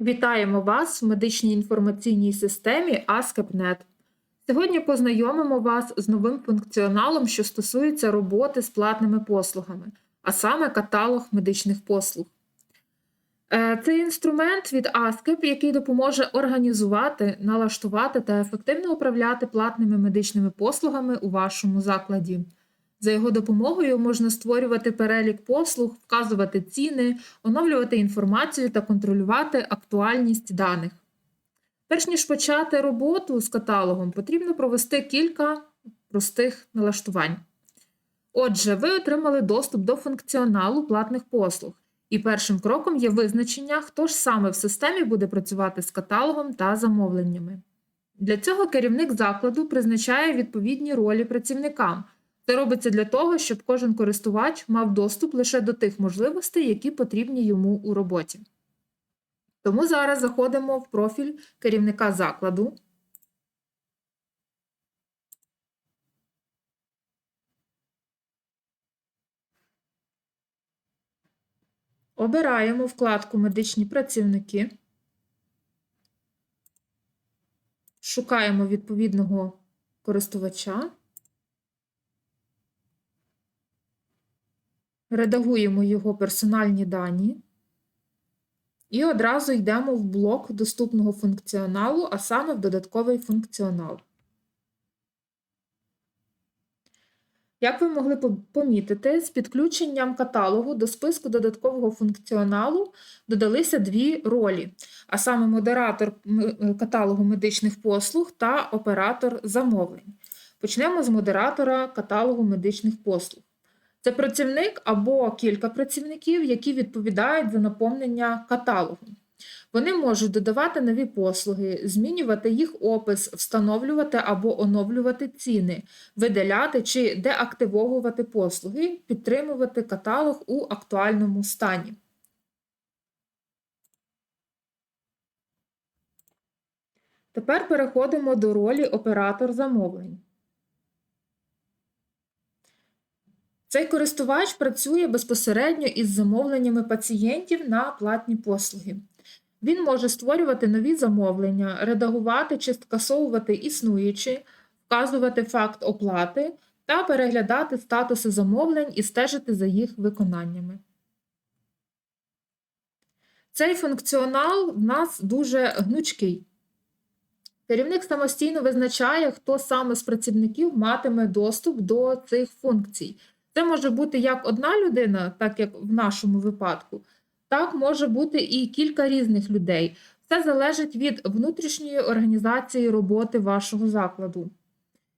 Вітаємо вас в медичній інформаційній системі ASCAP.NET. Сьогодні познайомимо вас з новим функціоналом, що стосується роботи з платними послугами, а саме каталог медичних послуг. Е, Це інструмент від ASCAP, який допоможе організувати, налаштувати та ефективно управляти платними медичними послугами у вашому закладі. За його допомогою можна створювати перелік послуг, вказувати ціни, оновлювати інформацію та контролювати актуальність даних. Перш ніж почати роботу з каталогом, потрібно провести кілька простих налаштувань. Отже, ви отримали доступ до функціоналу платних послуг, і першим кроком є визначення, хто ж саме в системі буде працювати з каталогом та замовленнями. Для цього керівник закладу призначає відповідні ролі працівникам. Це робиться для того, щоб кожен користувач мав доступ лише до тих можливостей, які потрібні йому у роботі. Тому зараз заходимо в профіль керівника закладу. Обираємо вкладку Медичні працівники. Шукаємо відповідного користувача. Редагуємо його персональні дані і одразу йдемо в блок доступного функціоналу, а саме в додатковий функціонал. Як ви могли помітити, з підключенням каталогу до списку додаткового функціоналу додалися дві ролі, а саме модератор каталогу медичних послуг та оператор замовлень. Почнемо з модератора каталогу медичних послуг. Це працівник або кілька працівників, які відповідають за наповнення каталогу. Вони можуть додавати нові послуги, змінювати їх опис, встановлювати або оновлювати ціни, видаляти чи деактивовувати послуги, підтримувати каталог у актуальному стані. Тепер переходимо до ролі оператор замовлень. Цей користувач працює безпосередньо із замовленнями пацієнтів на платні послуги. Він може створювати нові замовлення, редагувати чи скасовувати існуючі, вказувати факт оплати та переглядати статуси замовлень і стежити за їх виконаннями. Цей функціонал в нас дуже гнучкий. Керівник самостійно визначає, хто саме з працівників матиме доступ до цих функцій. Це може бути як одна людина, так як в нашому випадку, так може бути і кілька різних людей. Все залежить від внутрішньої організації роботи вашого закладу.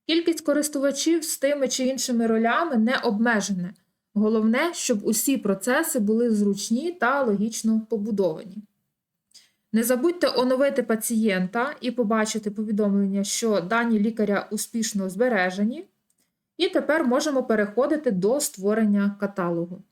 Кількість користувачів з тими чи іншими ролями не обмежена. Головне, щоб усі процеси були зручні та логічно побудовані. Не забудьте оновити пацієнта і побачити повідомлення, що дані лікаря успішно збережені. І тепер можемо переходити до створення каталогу.